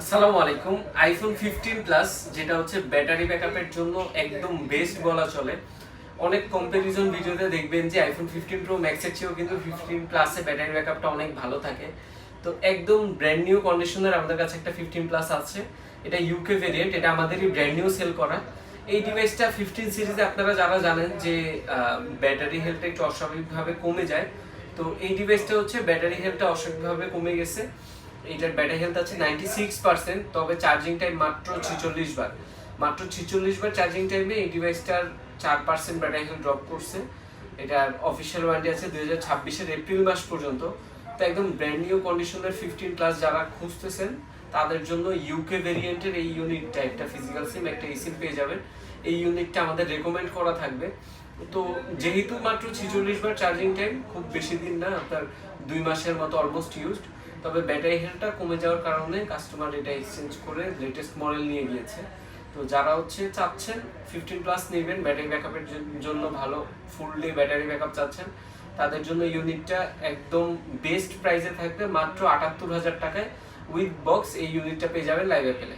আসসালামু আলাইকুম। IPhone fifteen plus যেটা হচ্ছে ব্যাটারি ব্যাকআপের জন্য একদম বেস্ট বলা চলে। অনেক কম্পারিজন ভিডিওতে দেখবেন যে আইফোন ফিফটিন প্রো ম্যাক্সের চেয়েও কিন্তু ফিফটিন প্লাসে ব্যাটারি ব্যাকআপটা অনেক ভালো থাকে। তো একদম ব্র্যান্ড নিউ কন্ডিশনের আমাদের কাছে একটা ফিফটিন প্লাস আছে। এটা ইউকে ভেরিয়েন্ট এটা আমাদেরই ব্র্যান্ড নিউ সেল করা। এই ডিভাইসটা ফিফটিন সিরিজে আপনারা যারা জানেন যে ব্যাটারি হেলথটা একটু অস্বাভাবিকভাবে কমে যায়, তো এই ডিভাইসটা হচ্ছে ব্যাটারি হেলথটা অস্বাভাবিকভাবে কমে গেছে। এটার ব্যাটারি হেলথ আছে নাইনটি সিক্স পার্সেন্ট তবে চার্জিং টাইম মাত্র ছিচল্লিশ বার। মাত্র ছিচল্লিশ বার চার্জিং টাইমে এই ডিভাইসটার চার পার্সেন্ট ব্যাটারি হেলথ ড্রপ করছে। এটার অফিসিয়াল ওয়ারেন্টি আছে দুই হাজার ছাব্বিশের এপ্রিল মাস পর্যন্ত। তো একদম ব্র্যান্ড নিউ কন্ডিশনের ফিফটিন প্লাস যারা খুঁজতেছেন, তাদের জন্য ইউকে ভেরিয়েন্টের এই ইউনিটটা একটা ফিজিক্যাল সিম একটা এসিম পেয়ে যাবেন। এই ইউনিটটা আমাদের রেকমেন্ড করা থাকবে। তো যেহেতু মাত্র ছিচল্লিশ বার চার্জিং টাইম খুব বেশি দিন না, আপনার দুই মাসের মতো অলমোস্ট ইউজড তবে ব্যাটারি হেলটা কমে যাওয়ার কারণে কাস্টমার এটা এক্সচেঞ্জ করে লেটেস্ট মডেল নিয়ে গিয়েছে। তো যারা হচ্ছে চাচ্ছেন ফিফটিন প্লাস নেবেন ব্যাটারি ব্যাকআপের জন্য ভালো ফুল ডে ব্যাটারি ব্যাকআপ চাচ্ছেন, তাদের জন্য ইউনিটটা একদম বেস্ট প্রাইসে থাকবে মাত্র আটাত্তর হাজার টাকায়। উইথ বক্স এই ইউনিটটা পেয়ে যাবেন লাইভে অ্যাপেলে